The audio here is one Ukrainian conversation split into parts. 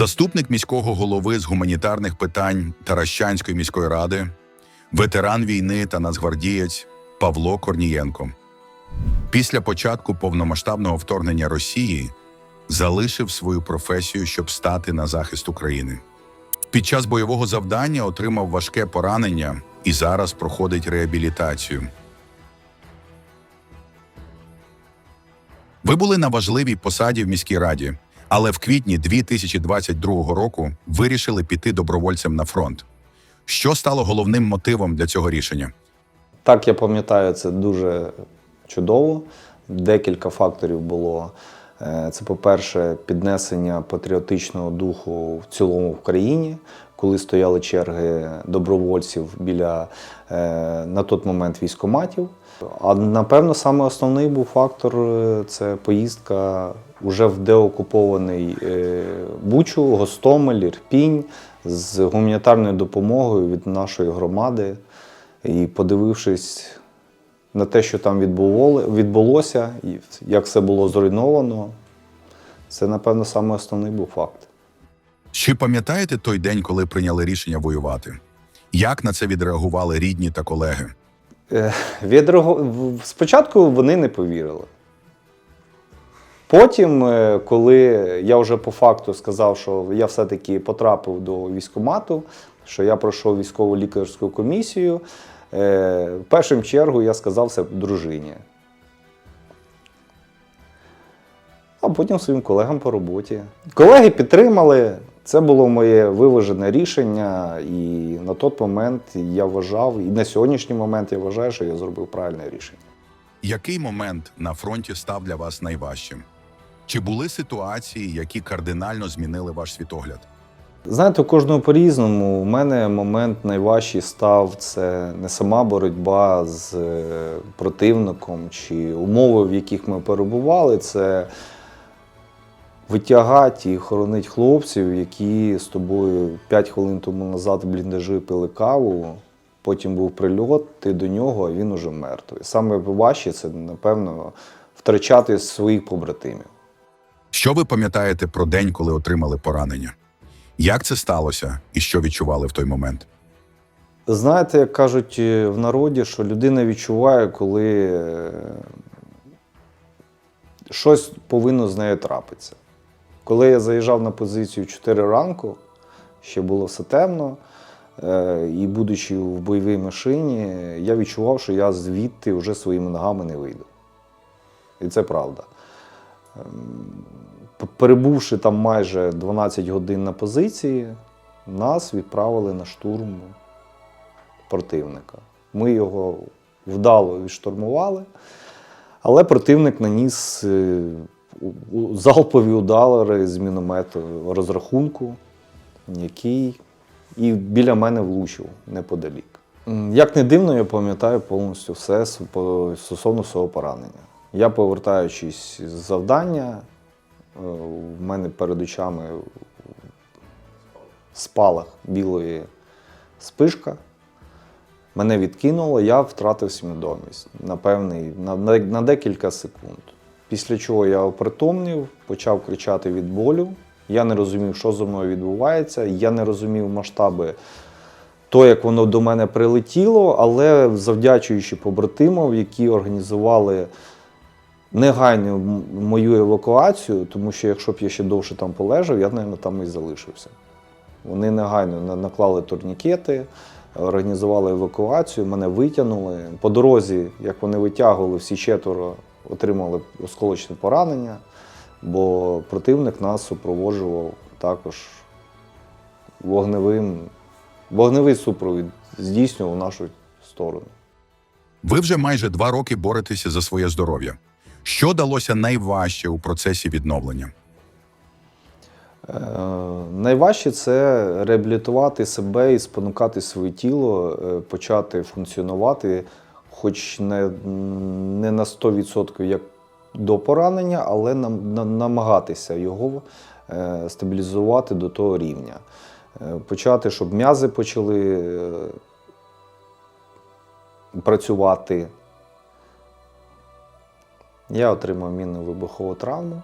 Заступник міського голови з гуманітарних питань Таращанської міської ради, ветеран війни та нацгвардієць Павло Корнієнко. Після початку повномасштабного вторгнення Росії залишив свою професію, щоб стати на захист України. Під час бойового завдання отримав важке поранення і зараз проходить реабілітацію. Ви були на важливій посаді в міській раді, але в квітні 2022 року вирішили піти добровольцем на фронт. Що стало головним мотивом для цього рішення? Так, я пам'ятаю, це дуже чудово. Декілька факторів було. Е, Це, по-перше, піднесення патріотичного духу в цілому в країні, коли стояли черги добровольців біля е, на той момент військоматів. А напевно, саме основний був фактор е, це поїздка уже в деокупований е, Бучу, Гостомель, Ірпінь з гуманітарною допомогою від нашої громади. І подивившись на те, що там відбулося, і як все було зруйновано, це, напевно, саме основний був факт. Чи пам'ятаєте той день, коли прийняли рішення воювати? Як на це відреагували рідні та колеги? Е, Спочатку вони не повірили. Потім, е, коли я вже по факту сказав, що я все-таки потрапив до військкомату, що я пройшов військову лікарську комісію, е, в першу чергу я сказав це дружині. А потім своїм колегам по роботі. Колеги підтримали. Це було моє виважене рішення, і на той момент я вважав, і на сьогоднішній момент я вважаю, що я зробив правильне рішення. Який момент на фронті став для вас найважчим? Чи були ситуації, які кардинально змінили ваш світогляд? Знаєте, у кожного по-різному. У мене момент найважчий став це не сама боротьба з е, противником чи умови, в яких ми перебували. Це витягати і хоронити хлопців, які з тобою 5 хвилин тому назад в бліндажі пили каву. Потім був прильот, ти до нього, а він уже мертвий. Саме важче це, напевно, втрачати своїх побратимів. Що ви пам'ятаєте про день, коли отримали поранення? Як це сталося і що відчували в той момент? Знаєте, як кажуть е, в народі, що людина відчуває, коли е, щось повинно з нею трапитися. Коли я заїжджав на позицію 4 ранку, ще було все темно, е, і будучи в бойовій машині, я відчував, що я звідти вже своїми ногами не вийду. І це правда. Ем, Перебувши там майже 12 годин на позиції, нас відправили на штурм противника. Ми його вдало відштурмували, але противник наніс е, залпові удари з міномету розрахунку, який і біля мене влучив неподалік. Як не дивно, я пам'ятаю повністю все стосовно свого поранення. Я, повертаючись з завдання, е, в мене перед очами спалах білої спишка. Мене відкинуло, я втратив свідомість на певний, на, на, на декілька секунд. Після чого я опритомнів, почав кричати від болю. Я не розумів, що зі мною відбувається. Я не розумів масштаби то, як воно до мене прилетіло, але завдячуючи побратимам, які організували негайну мою евакуацію, тому що якщо б я ще довше там полежав, я, мабуть, там і залишився. Вони негайно наклали турнікети, організували евакуацію, мене витягнули. По дорозі, як вони витягували, всі четверо отримали осколочне поранення, бо противник нас супроводжував також вогневим. Вогневий супровід здійснював нашу сторону. Ви вже майже два роки боретеся за своє здоров'я. Що далося найважче у процесі відновлення? Е, найважче це реабілітувати себе і спонукати своє тіло, е, почати функціонувати, хоч не, не на 100% як до поранення, але нам, на- намагатися його е, стабілізувати до того рівня. Е, Почати, щоб м'язи почали е, працювати. Я отримав мінно-вибухову травму.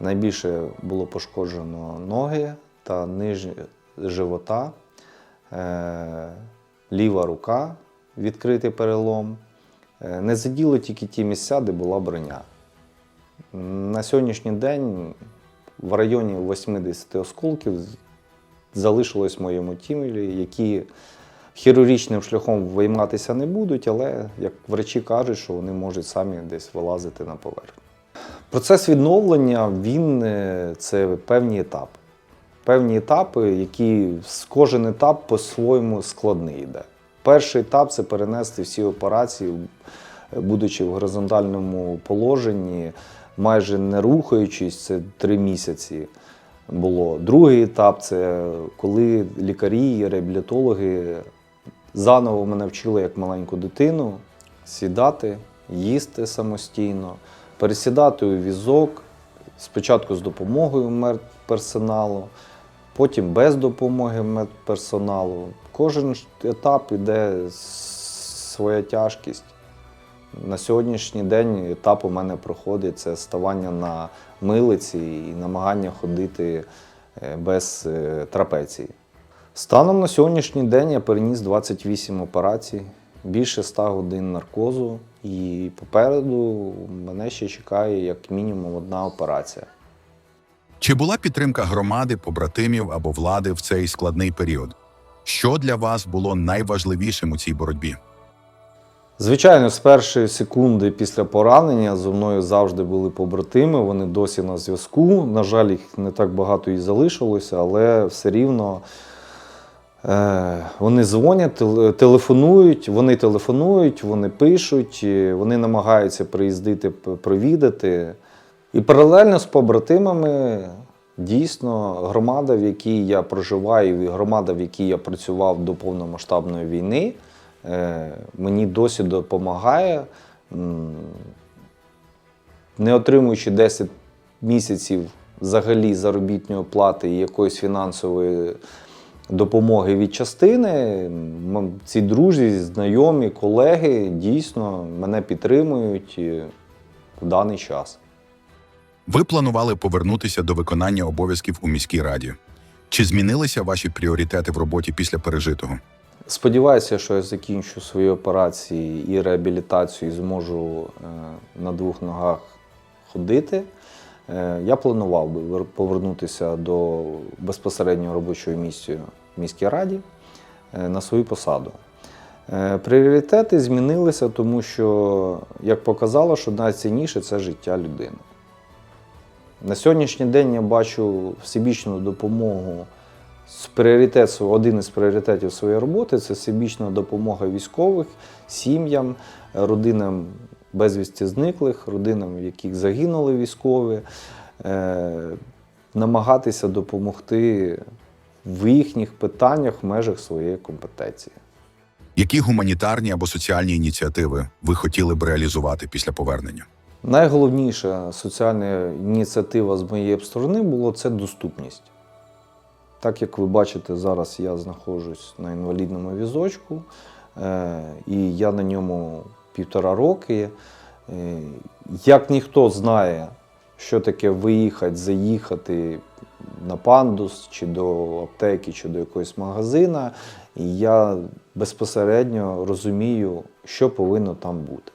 Найбільше було пошкоджено ноги та низ живота, е, ліва рука, відкритий перелом. Е, Не заділо тільки ті місця, де була броня. На сьогоднішній день в районі 80 осколків залишилось в моєму тілі, які хірургічним шляхом вийматися не будуть, але як врачі кажуть, що вони можуть самі десь вилазити на поверхню. Процес відновлення він е, це певні етапи. Певні етапи, які кожен етап по-своєму складний йде. Перший етап це перенести всі операції, будучи в горизонтальному положенні, майже не рухаючись, це три місяці було. Другий етап це коли лікарі і реабілітологи заново мене вчили як маленьку дитину сідати, їсти самостійно, пересідати у візок, спочатку з допомогою медперсоналу, потім без допомоги медперсоналу. Кожен етап іде своя тяжкість. На сьогоднішній день етап у мене проходить це ставання на милиці і намагання ходити е, без е, трапеції. Станом на сьогоднішній день я переніс 28 операцій, більше 100 годин наркозу, і попереду мене ще чекає як мінімум одна операція. Чи була підтримка громади, побратимів або влади в цей складний період? Що для вас було найважливішим у цій боротьбі? Звичайно, з першої секунди після поранення зі мною завжди були побратими, вони досі на зв'язку. На жаль, їх не так багато і залишилося, але все рівно е, вони дзвонять, теле- телефонують, вони телефонують, вони пишуть, вони намагаються приїздити провідати. І паралельно з побратимами дійсно громада, в якій я проживаю, і громада, в якій я працював до повномасштабної війни, е, мені досі допомагає. Не отримуючи 10 місяців взагалі заробітної плати і якоїсь фінансової допомоги від частини, ці друзі, знайомі, колеги дійсно мене підтримують е, в даний час. Ви планували повернутися до виконання обов'язків у міській раді. Чи змінилися ваші пріоритети в роботі після пережитого? Сподіваюся, що я закінчу свої операції і реабілітацію і зможу е, на двох ногах ходити. Е, Я планував би повернутися до безпосереднього робочого місця в міській раді е, на свою посаду. Пріоритети змінилися, тому що, як показало, що найцінніше це життя людини. На сьогоднішній день я бачу всебічну допомогу з пріоритет, один із пріоритетів своєї роботи це всебічна допомога військових, сім'ям, родинам безвісті зниклих, родинам, в яких загинули військові, е, намагатися допомогти в їхніх питаннях в межах своєї компетенції. Які гуманітарні або соціальні ініціативи ви хотіли б реалізувати після повернення? Найголовніша соціальна ініціатива з моєї сторони було це доступність. Так як ви бачите, зараз я знаходжусь на інвалідному візочку, е, і я на ньому півтора роки. Е, Як ніхто знає, що таке виїхати, заїхати на пандус, чи до аптеки, чи до якогось магазина, я безпосередньо розумію, що повинно там бути.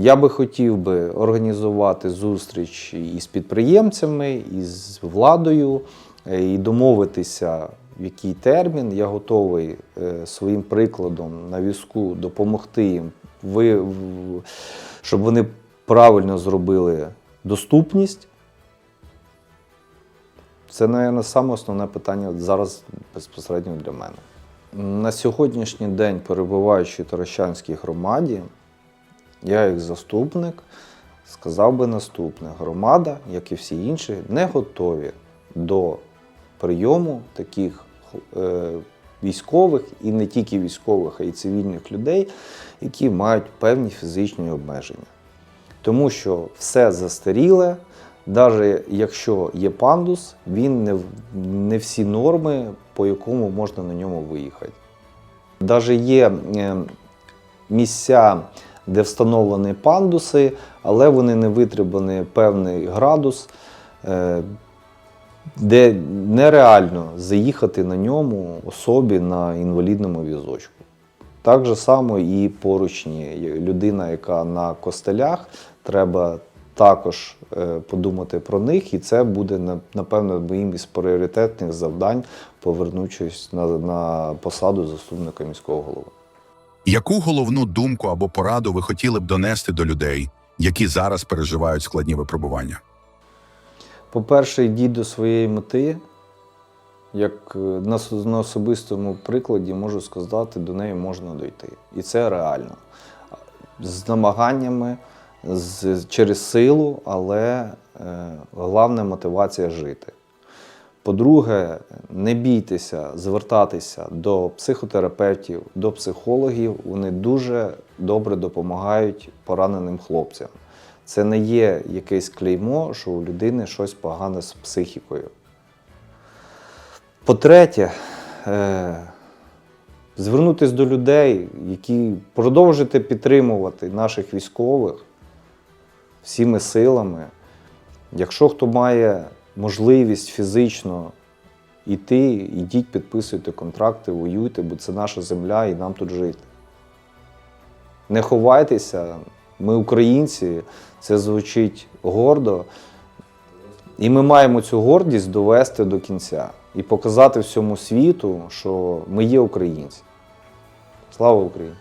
Я би хотів би організувати зустріч із підприємцями, із владою е, і домовитися, в який термін. Я готовий е, своїм прикладом на візку допомогти їм, щоб вони правильно зробили доступність. Це, мабуть, саме основне питання зараз безпосередньо для мене. На сьогоднішній день, перебуваючи в Таращанській громаді, я, як заступник, сказав би наступне: громада, як і всі інші, не готові до прийому таких е, військових і не тільки військових, а й цивільних людей, які мають певні фізичні обмеження. Тому що все застаріле, навіть якщо є пандус, він не, не всі норми, по якому можна на ньому виїхати. Навіть є е, місця де встановлені пандуси, але вони не витримані певний градус, е, де нереально заїхати на ньому особі на інвалідному візочку. Так же само і поручні. Людина, яка на костелях, треба також е, подумати про них, і це буде напевно моїм із пріоритетних завдань, повернучись на, на посаду заступника міського голови. Яку головну думку або пораду ви хотіли б донести до людей, які зараз переживають складні випробування? По-перше, йдіть до своєї мети. Як е, на, особистому прикладі можу сказати, до неї можна дойти. І це реально. З намаганнями, з, через силу, але е, головна мотивація жити. По-друге, не бійтеся звертатися до психотерапевтів, до психологів. Вони дуже добре допомагають пораненим хлопцям. Це не є якесь клеймо, що у людини щось погане з психікою. По-третє, е, звернутися до людей, які продовжуєте підтримувати наших військових всіми силами. Якщо хто має можливість фізично йти, ідіть, підписуйте контракти, воюйте, бо це наша земля і нам тут жити. Не ховайтеся, ми українці, це звучить гордо. І ми маємо цю гордість довести до кінця і показати всьому світу, що ми є українці. Слава Україні!